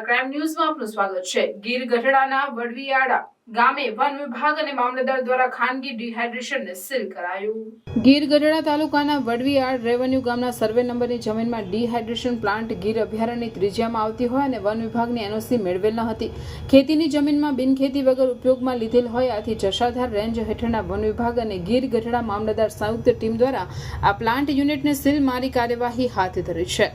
Crime ન્યૂઝમાં આપનું સ્વાગત છે. ગીર ગઢડાના વડવીયાળા ગામે વન વિભાગ અને મામલતદાર દ્વારા ખાનગી ડિહાઇડ્રેશનને સીલ કરાયું. ગીર ગઢડા તાલુકાના વડવીયાળ રેવન્યુ ગામના સર્વે નંબરની જમીનમાં ડિહાઇડ્રેશન પ્લાન્ટ ગીર અભયારણ્યની ત્રિજ્યામાં આવતી હોય અને વન વિભાગની એનઓસી મેળવેલ ન હતી. ખેતીની જમીનમાં બિનખેતી વગર ઉપયોગમાં લીધેલ હોય આથી જશાધાર રેન્જ હેઠળના વન વિભાગ અને ગીર ગઢડા મામલતદાર સંયુક્ત ટીમ દ્વારા આ પ્લાન્ટ યુનિટને સીલ મારી કાર્યવાહી હાથ ધરી છે.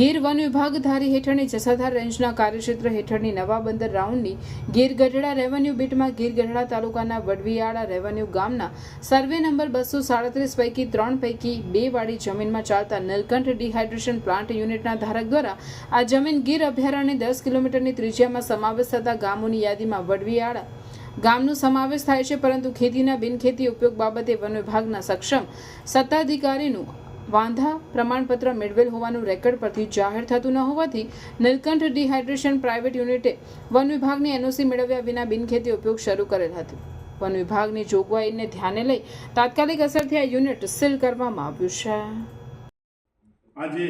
ગીર વન વિભાગ ધારી હેઠળની જસાધાર રેન્જના કાર્યક્ષેત્ર હેઠળની નવા બંદર રાઉન્ડની ગીર ગઢડા રેવન્યુ બીટમાં ગીર તાલુકાના વડવિયાળા રેવન્યુ ગામના સર્વે નંબર બસો સાડત્રીસ પૈકી ત્રણ પૈકી બે વાળી જમીનમાં ચાલતા નીલકંઠ ડિહાઇડ્રેશન પ્લાન્ટ યુનિટના ધારક દ્વારા આ જમીન ગીર અભયારણ્ય દસ કિલોમીટરની ત્રિજ્યામાં સમાવેશ થતા ગામોની યાદીમાં વડવિયાળા ગામનો સમાવેશ થાય છે, પરંતુ ખેતીના બિનખેતી ઉપયોગ બાબતે વન વિભાગના સક્ષમ સત્તાધિકારીનું વાંધા પ્રમાણપત્ર મેળવેલ હોવાનું રેકર્ડ પરથી જાહેર થતું ન હોવાથી નીલકંઠ ડિહાઇડ્રેશન પ્રાઇવેટ યુનિટે વન વિભાગની એનઓસી મેળવ્યા વિના બિનખેતી ઉપયોગ શરૂ કરેલ હતો. વન વિભાગની જોગવાઈને ધ્યાને લઈ તાત્કાલિક અસરથી આ યુનિટ સીલ કરવામાં આવ્યું છે. આજે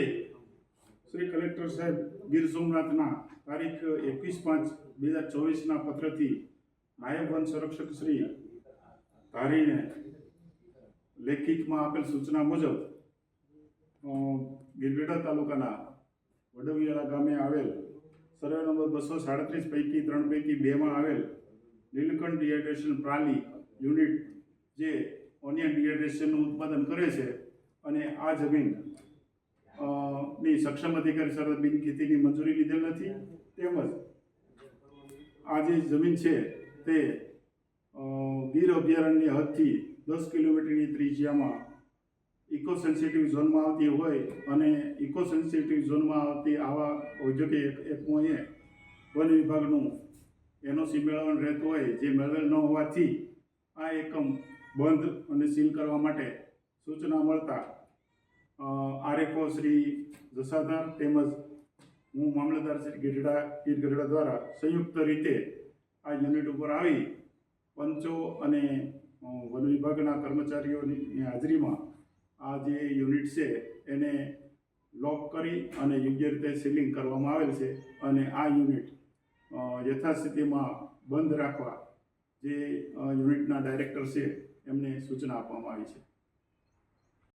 શ્રી કલેક્ટર સાહેબ ગીર સોમનાથના તારીખ એકવીસ પાંચ બે હજાર ચોવીસના પત્રથી નાયબ વન સંરક્ષક શ્રી ધારીને લેખિતમાં આપેલ સૂચના મુજબ અ, તાલુકાના વડવિયાળા ગામે આવેલ સર્વે નંબર બસો સાડત્રીસ પૈકી ત્રણ પૈકી બેમાં આવેલ નીલકંઠ ડિહાઇડ્રેશન પ્રાલી યુનિટ જે ઓનિયન ડિહાઇડ્રેશનનું ઉત્પાદન કરે છે અને આ જમીનની સક્ષમ અધિકારી સરહદ બિન ખેતીની મંજૂરી લીધેલ નથી. તેમજ આ જે જમીન છે તે ગીર અભયારણ્ય હદથી દસ કિલોમીટરની ત્રિજ્યામાં ઇકો સેન્સિટિવ ઝોનમાં આવતી હોય અને ઇકો સેન્સિટિવ ઝોનમાં આવતી આવા ઔદ્યોગિક એકમોએ વન વિભાગનું એનઓસી મેળવવાનું રહેતું હોય, જે મેળવેલ ન હોવાથી આ એકમ બંધ અને સીલ કરવા માટે સૂચના મળતા આરએફઓ શ્રી જસાધાર તેમજ હું મામલતદાર શ્રી ગઢડા, ગીર ગઢડા દ્વારા સંયુક્ત રીતે આ યુનિટ ઉપર આવી પંચો અને વન વિભાગના કર્મચારીઓની હાજરીમાં આ જે યુનિટ છે, એને લોક કરી અને યોગ્ય રીતે સીલિંગ કરવામાં આવેલ છે અને આ યુનિટ યથાસ્થિતિમાં બંધ રાખવા જે યુનિટના ડાયરેક્ટર છે, એમને સૂચના આપવામાં આવી છે.